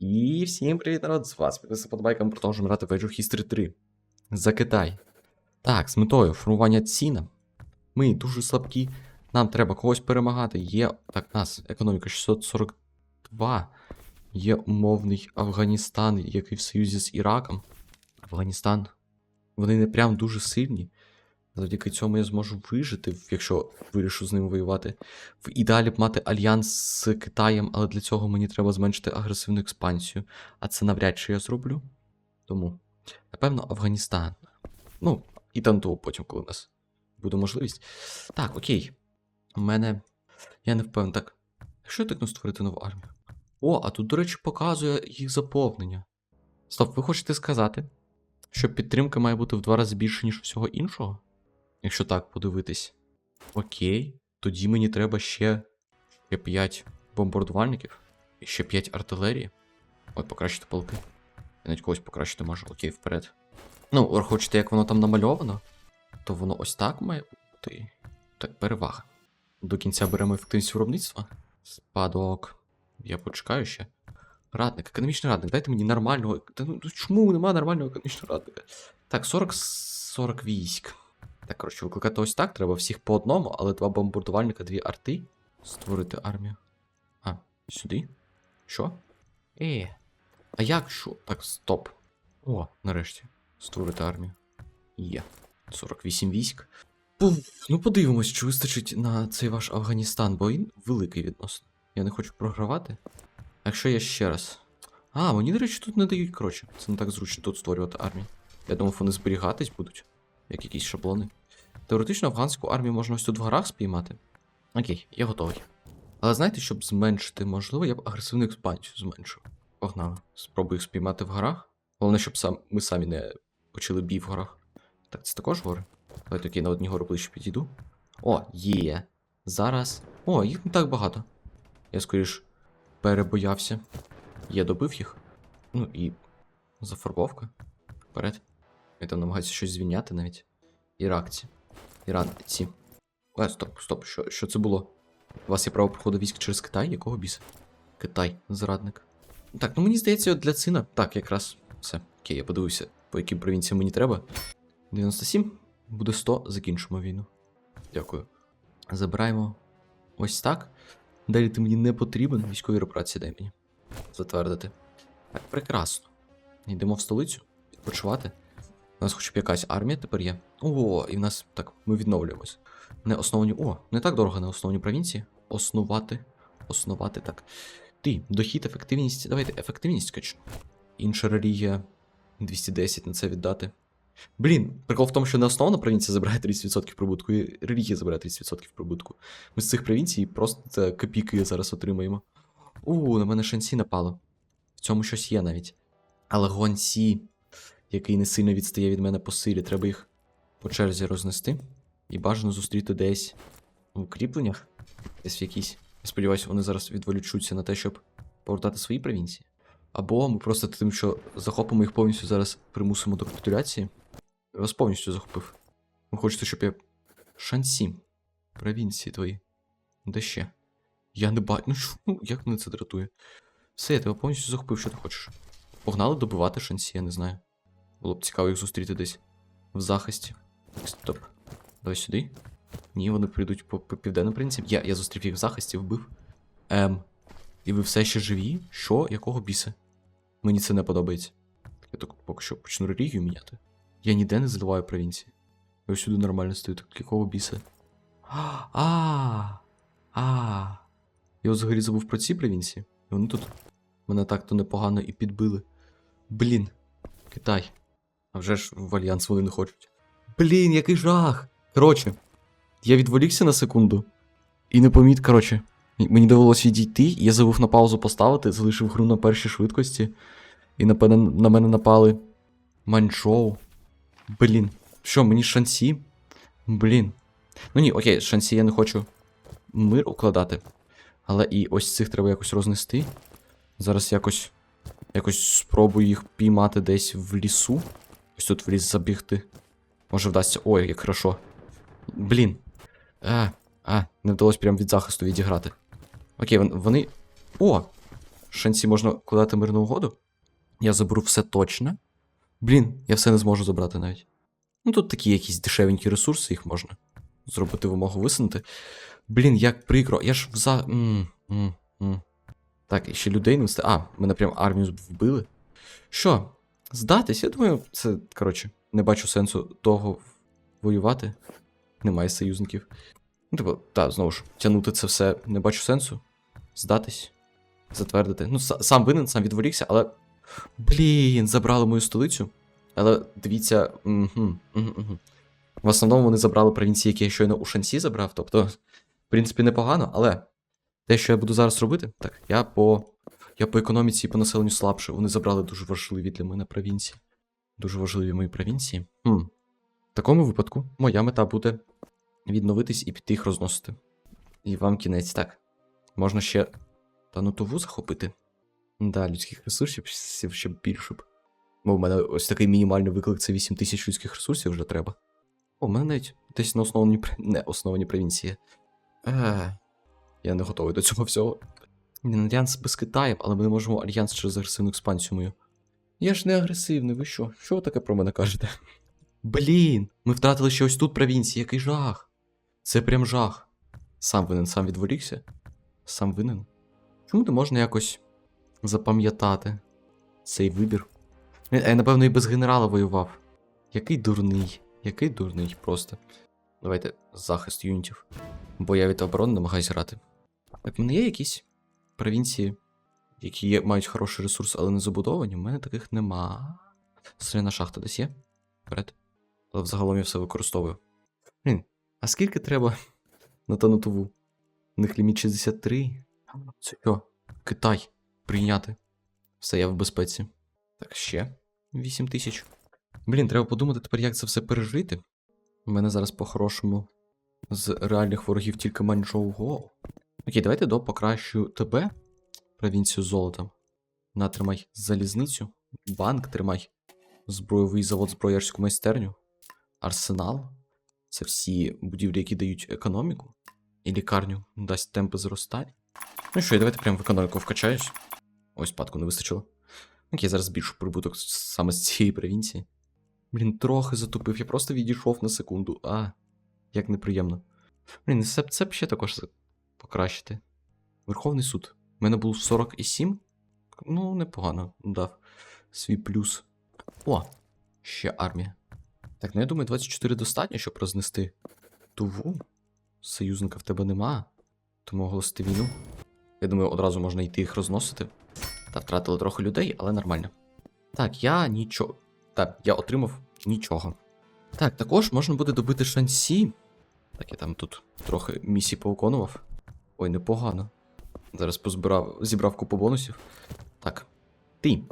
І всім привіт, народ! З вас підписи подобайка, ми продовжуємо грати в Age of History 3 за Китай. Так, з метою формування ціна. Ми дуже слабкі, нам треба когось перемагати. Є. Так, у нас економіка 642. Є умовний Афганістан, який в союзі з Іраком. Афганістан. Вони не прям дуже сильні. Завдяки цьому я зможу вижити, якщо вирішу з ним воювати. В ідеалі б мати альянс з Китаєм, але для цього мені треба зменшити агресивну експансію. А це навряд чи я зроблю. Тому, напевно, Афганістан. Ну, і Танту потім, коли у нас буде можливість. Так, окей. У мене. Я не впевнений. Так. Якщо я тикну створити нову армію? О, а тут, до речі, показує їх заповнення. Стоп, ви хочете сказати, що підтримка має бути в два рази більше, ніж всього іншого? Якщо так подивитись. Окей. Тоді мені треба ще, ще 5 бомбардувальників і ще 5 артилерії. От, покращити полки. Я навіть когось покращити можу. Окей, вперед. Ну, враховуючи, як воно там намальовано, то воно ось так має бути. Так, перевага. До кінця беремо ефективність виробництва. Спадок. Я почекаю ще. Радник, економічний радник. Дайте мені нормального. Та ну чому нема нормального економічного радника? Так, 40 40 військ. Так, коротше, викликати ось так. Треба всіх по одному, але два бомбардувальника, дві арти. Створити армію. А, сюди? Що? Е. А як що? Так, стоп. О, нарешті. Створити армію. Є. 48 військ. Ну, подивимось, чи вистачить на цей ваш Афганістан, бо він великий відносно. Я не хочу програвати. Якщо я ще раз. А, мені, до речі, тут не дають, коротше. Це не так зручно тут створювати армію. Я думав, вони зберігатись будуть, як якісь шаблони. Теоретично афганську армію можна ось тут в горах спіймати. Окей, я готовий. Але знаєте, щоб зменшити, можливо, я б агресивну експансію зменшив. Погнали. Спробую їх спіймати в горах. Головне, щоб сам, ми самі не почали бій в горах. Так, це також гори. Давайте окей, на одні гори ближче підійду. О, є. Зараз. О, їх не так багато. Я скоріш перебоявся. Я добив їх. Ну і зафарбовка. Вперед. Я там намагаюся щось звільняти навіть. Іракці. Іранці. Е, стоп, стоп, що, що це було? У вас є право проходу військ через Китай? Якого біса? Китай, зрадник. Так, ну мені здається, для цина. Так, якраз все. Окей, я подивився, по яким провінціям мені треба. 97, буде 100, закінчимо війну. Дякую. Забираємо ось так. Далі ти мені не потрібен. Військові репарації дай мені. Затвердити. Так, прекрасно. Йдемо в столицю, відпочивати. У нас хоч б якась армія тепер є. О, і в нас так, ми відновлюємось. Не основні. О, не так дорого на основні провінції. Основати. Основати так. Ти, дохід, ефективність. Давайте ефективність качну. Інша релігія. 210 на це віддати. Блін, прикол в тому, що не основна провінція забирає 30% прибутку, і релігія забирає 30% прибутку. Ми з цих провінцій просто копійки зараз отримаємо. У, на мене шансі напало. В цьому щось є навіть. Але гонсі, який не сильно відстає від мене по силі, треба їх по черзі рознести. І бажано зустріти десь в укріпленнях, десь в якісь. Я сподіваюся, вони зараз відволічуться на те, щоб повертати свої провінції. Або ми просто тим, що захопимо їх повністю зараз примусимо до капітуляції. Я вас повністю захопив. Ви хочете, щоб я. Шансі. Провінції твої. Де ще? Я не бачу. Ну чому? Як мене це дратує? Все, я тебе повністю захопив, що ти хочеш. Погнали добивати шансі, я не знаю. Було б цікаво їх зустріти десь в захисті. Стоп. Давай сюди. Ні, вони прийдуть по, по південному принципі. Я, я зустрів їх в захисті, вбив. Ем. І ви все ще живі? Що? Якого біса? Мені це не подобається. Я так поки що почну релігію міняти. Я ніде не заливаю провінції. Я сюди нормально стою, так якого біса? А. А. Я взагалі забув про ці провінції. І вони тут мене так-то непогано і підбили. Блін. Китай. А вже ж в альянс вони не хочуть. Блін, який жах! Коротше, я відволікся на секунду. І не поміт, коротше. Мені довелося відійти, я забув на паузу поставити, залишив гру на першій швидкості. І напевне на мене напали Манчжоу. Блін. Що, мені шансі? Блін. Ну ні, окей, шансі я не хочу мир укладати. Але і ось цих треба якось рознести. Зараз якось. Якось спробую їх піймати десь в лісу. Ось тут в ліс забігти. Може вдасться. Ой, як хорошо. Блін. А, а, не вдалося прям від захисту відіграти. Окей, вони. О! шансі можна вкладати мирну угоду. Я заберу все точно. Блін, я все не зможу забрати навіть. Ну тут такі якісь дешевенькі ресурси, їх можна зробити вимогу висунути. Блін, як прикро. Я ж вза. М, м, м. Так, і ще людей не встиг. А, мене прям армію вбили. Що? Здатись? Я думаю, це, коротше, не бачу сенсу того воювати. Немає союзників. Ну, типу, та, знову ж, тягнути це все не бачу сенсу. Здатись. Затвердити. Ну, сам винен, сам відволікся, але. Блін, забрали мою столицю. Але дивіться. Угу, угу, угу. В основному вони забрали провінції, які я щойно у Шансі забрав. Тобто, в принципі, непогано, але те, що я буду зараз робити, так, я по. Я по економіці і по населенню слабше. Вони забрали дуже важливі для мене провінції. Дуже важливі мої провінції. Хм. В такому випадку моя мета буде відновитись і піти їх розносити. І вам кінець. Так. Можна ще танутову захопити. Да, людських ресурсів ще- більше б. Бо в мене ось такий мінімальний виклик це 8 тисяч людських ресурсів вже треба. О, в мене навіть десь на основні, не основні провінції. Е, я не готовий до цього всього. Він альянс без Китаєм, але ми не можемо альянс через агресивну експансію мою. Я ж не агресивний, ви що? Що ви таке про мене кажете? Блін, ми втратили ще ось тут провінції, який жах. Це прям жах. Сам винен, сам відволікся. Сам винен. Чому не можна якось запам'ятати цей вибір? Він, е, напевно, і без генерала воював. Який дурний, який дурний просто. Давайте захист юнітів. Бо я від оборони намагаюся грати. Так, в мене є якісь провінції, які є, мають хороший ресурс, але не забудовані. У мене таких нема. Стріляна шахта десь є? Вперед. Але взагалом я все використовую. Блін, а скільки треба на танутову? У них ліміт 63. Це що? Китай прийняти. Все, я в безпеці. Так, ще 8 тисяч. Блін, треба подумати тепер, як це все пережити. У мене зараз по-хорошому з реальних ворогів тільки Манчжоу Гоу. Окей, давайте до покращу тебе, провінцію золотом. На, тримай залізницю, банк тримай, збройовий завод, зброярську майстерню, арсенал. Це всі будівлі, які дають економіку. І лікарню дасть темпи зростання. Ну що, я давайте прямо в економіку вкачаюсь. Ось спадку не вистачило. Окей, зараз збільшу прибуток саме з цієї провінції. Блін, трохи затупив, я просто відійшов на секунду. А, як неприємно. Блін, це, б ще також покращити. Верховний суд. У мене був 47. Ну, непогано дав свій плюс. О, ще армія. Так, ну я думаю, 24 достатньо, щоб рознести туву. Союзника в тебе нема. Тому оголосити війну. Я думаю, одразу можна йти їх розносити. Та втратили трохи людей, але нормально. Так, я нічого. Так, я отримав нічого. Так, також можна буде добити шансі. Так, я там тут трохи місій повиконував. Ой, непогано. Зараз позбирав, зібрав купу бонусів. Так. Ти.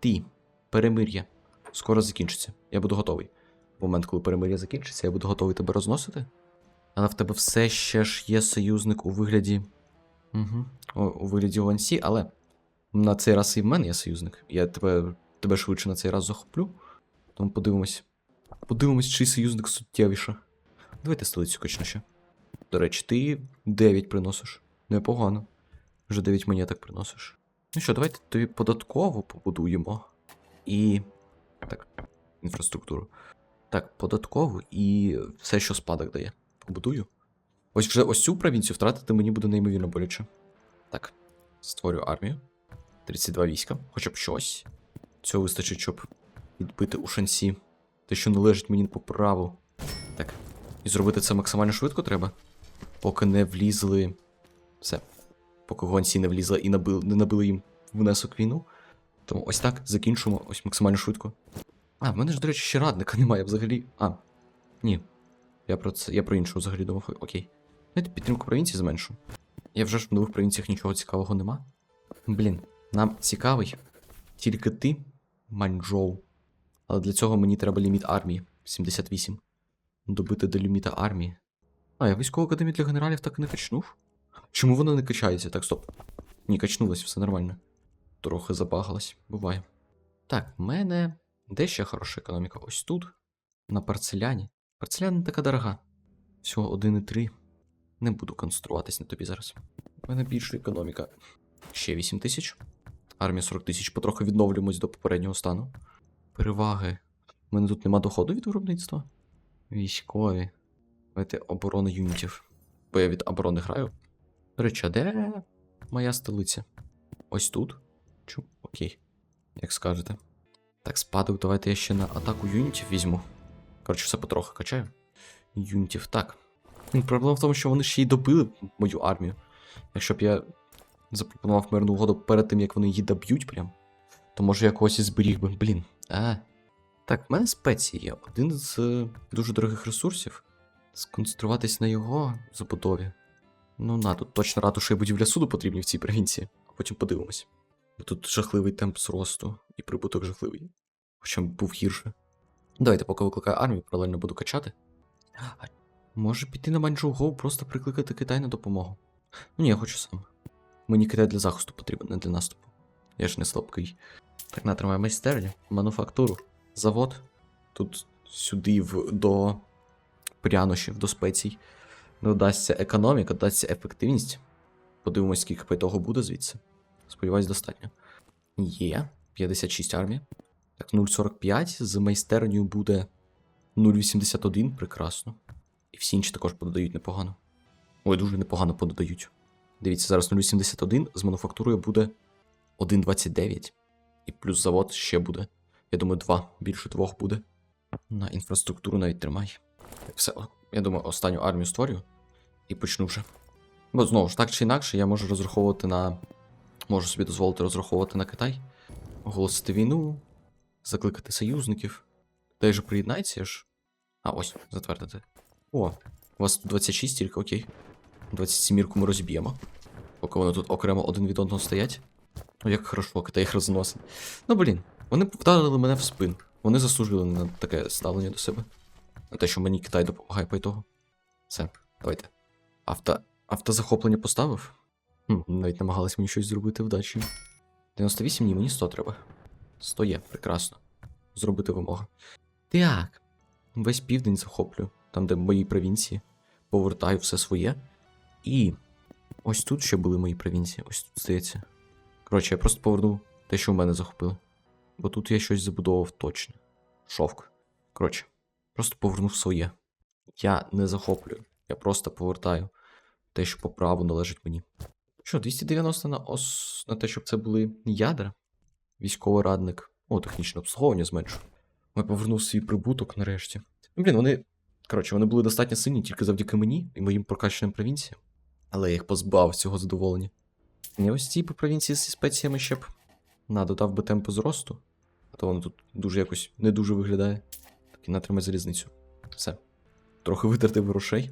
Ти. Перемир'я. Скоро закінчиться. Я буду готовий. В момент, коли перемир'я закінчиться, я буду готовий тебе розносити. Але в тебе все ще ж є союзник у вигляді. Угу. У, у вигляді Вансі, але на цей раз і в мене є союзник. Я тебе, тебе швидше на цей раз захоплю. Тому подивимось. Подивимось, чий союзник суттєвіше. Давайте столицю качну ще. До речі, ти 9 приносиш. Непогано. Вже 9 монеток приносиш. Ну що, давайте тобі податково побудуємо. І. Так, інфраструктуру. Так, податкову і все, що спадок дає. Побудую. Ось вже ось цю провінцію втратити мені буде неймовірно боляче. Так, створю армію. 32 війська, хоча б щось. Цього вистачить, щоб відбити у шансі. Те, що належить мені по праву. Так. І зробити це максимально швидко треба. Поки не влізли. Все. Поки гонці не влізли і набили, не набили їм внесок війну. Тому ось так закінчимо ось максимально швидко. А, в мене ж, до речі, ще радника немає взагалі. А. Ні. Я про це. Я про іншу взагалі думав. Окей. Давайте підтримку провінції зменшу. Я вже ж в нових провінціях нічого цікавого нема. Блін, нам цікавий тільки ти, Манчжоу. Але для цього мені треба ліміт армії 78. Добити до ліміта армії. А, я військову академію для генералів так і не качнув. Чому вона не качається? Так, стоп. Ні, качнулась, все нормально. Трохи забагалась, буває. Так, в мене. Де ще хороша економіка? Ось тут. На парцеляні. Парцеляна не така дорога. Всього 1,3. Не буду концентруватись на тобі зараз. У мене більша економіка. Ще 8 тисяч. Армія 40 тисяч. Потроху відновлюємось до попереднього стану. Переваги. У мене тут нема доходу від виробництва. Військові. Давайте оборона юнітів. Бо я від оборони граю. До речі, а де моя столиця? Ось тут? Чу? Окей. Як скажете. Так, спадок, давайте я ще на атаку юнітів візьму. Коротше, все потроху качаю. Юнітів, так. Проблема в тому, що вони ще й добили мою армію. Якщо б я запропонував мирну угоду перед тим, як вони її доб'ють прям, то може я когось і зберіг би. Блін. А. Так, в мене спеції є. Один з е, дуже дорогих ресурсів. Сконцентруватись на його забудові. Ну, на, тут точно ратуша і будівля суду потрібні в цій провінції, а потім подивимось. Бо тут жахливий темп зросту і прибуток жахливий. Хоча б був гірше. Давайте, поки викликаю армію, паралельно буду качати. А, може піти на Манчжоу, просто прикликати Китай на допомогу. Ну ні, я хочу сам. Мені Китай для захисту потрібен, не для наступу. Я ж не слабкий. Так, натримай майстерню, мануфактуру, завод. Тут сюди в, до прянощів, до спецій. Додасться економіка, додасться ефективність. Подивимось, скільки того буде звідси. Сподіваюсь, достатньо. Є. 56 армія. Так, 0,45. З майстернею буде 0,81. Прекрасно. І всі інші також подають непогано. Ой, дуже непогано подають. Дивіться, зараз 0,81. З мануфактурою буде 1,29. І плюс завод ще буде. Я думаю, 2. Більше двох буде. На інфраструктуру навіть тримай. Все. Я думаю, останню армію створю. І почну вже. Бо знову ж так чи інакше, я можу розраховувати на. Можу собі дозволити розраховувати на Китай, оголосити війну, закликати союзників. Та же приєднається ж. А, ось, затвердити. О, у вас тут 26 тільки, окей. 27 ми розіб'ємо. Поки вони тут окремо один від одного стоять. Ну, як хорошо, Китай їх розносить. Ну, блін, вони вдарили мене в спин. Вони заслужили на таке ставлення до себе. На те, що мені Китай допомагає по ітогу. Все, давайте. Авто... Автозахоплення поставив? Хм, навіть намагались мені щось зробити вдачі. 98 ні, мені 100 треба. 100 є, прекрасно. Зробити вимога. Так. Весь південь захоплю, там, де мої провінції. Повертаю все своє. І. Ось тут ще були мої провінції, ось тут здається. Коротше, я просто поверну те, що в мене захопили. Бо тут я щось забудовував точно. Шовк. Коротше, просто повернув своє. Я не захоплюю, я просто повертаю те, що по праву належить мені. Що, 290 на ос... на те, щоб це були ядра? Військовий радник. О, технічне обслуговування зменшу. Я повернув свій прибуток нарешті. Ну, блін, вони. Коротше, вони були достатньо сильні тільки завдяки мені і моїм прокачаним провінціям. Але я їх позбав цього задоволення. І ось ці по провінції зі спеціями ще б. На, додав би темпу зросту. А то воно тут дуже якось не дуже виглядає. Так і натримай залізницю. Все. Трохи витратив грошей.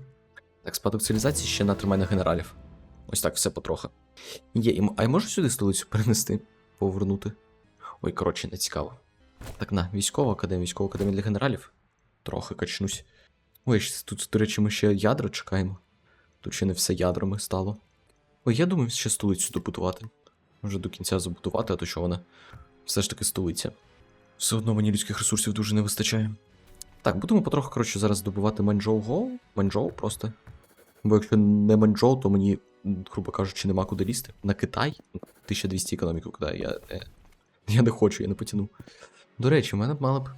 Так, спадок цивілізації ще натримай на генералів. Ось так, все потрохи. Є, а я можу сюди столицю перенести? Повернути. Ой, коротше, не цікаво. Так, на, військова академія, військова академія для генералів. Трохи качнусь. Ой, тут, до речі, ми ще ядра чекаємо. Тут ще не все ядрами стало. Ой, я думаю, ще столицю добудувати. Може до кінця забудувати, а то що вона все ж таки столиця. Все одно мені людських ресурсів дуже не вистачає. Так, будемо потроху, коротше, зараз добувати Манчжоу Го. Манчжоу просто. Бо якщо не Манчжоу, то мені, грубо кажучи, нема куди лізти. На Китай 1200 економіку кидає. Я, е, я не хочу, я не потяну. До речі, в мене б мали б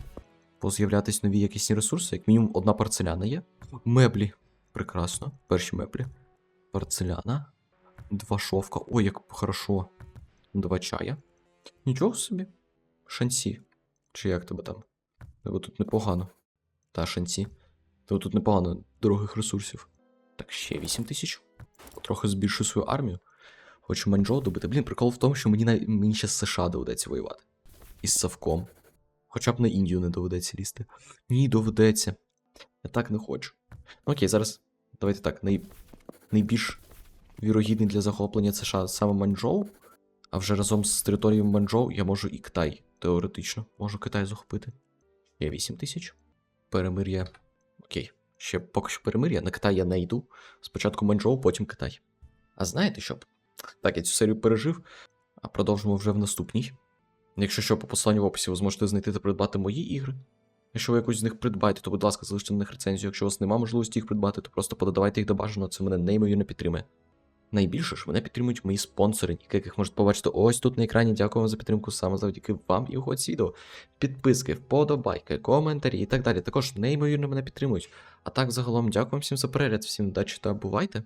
поз'являтись нові якісні ресурси, як мінімум одна парцеляна є. Меблі. Прекрасно. Перші меблі. Парцеляна. Два шовка. Ой, як хорошо. Два чая. Нічого собі. Шансі. Чи як тебе там? Тебе тут непогано. Та шанці. Тебе тут непогано дорогих ресурсів. Так, ще 8 тисяч. Трохи збільшую свою армію. Хочу Манчжоу добити. Блін, прикол в тому, що мені на... мені ще з США доведеться воювати. Із Савком. Хоча б на Індію не доведеться лізти. Ні, доведеться. Я так не хочу. Ну окей, зараз. Давайте так. Най... Найбільш вірогідний для захоплення США саме Манчжоу. А вже разом з територією Манчжоу я можу і Китай. Теоретично. Можу Китай захопити. Є 8 тисяч. Перемир'я. Окей. Ще поки що перемир'я. На Китай я не йду. Спочатку Манчжоу, потім Китай. А знаєте що? Так, я цю серію пережив, а продовжимо вже в наступній. Якщо що, по посиланню в описі ви зможете знайти та придбати мої ігри. Якщо ви якусь з них придбаєте, то, будь ласка, залиште на них рецензію. Якщо у вас немає можливості їх придбати, то просто подавайте їх до бажаного, це мене неймовірно підтримує. Найбільше ж мене підтримують мої спонсори, яких можете побачити ось тут на екрані. Дякую вам за підтримку саме завдяки вам і його відео. Підписки, вподобайки, коментарі і так далі. Також неймовірно мене підтримують. А так, загалом, дякую всім за перегляд, всім удачі та бувайте!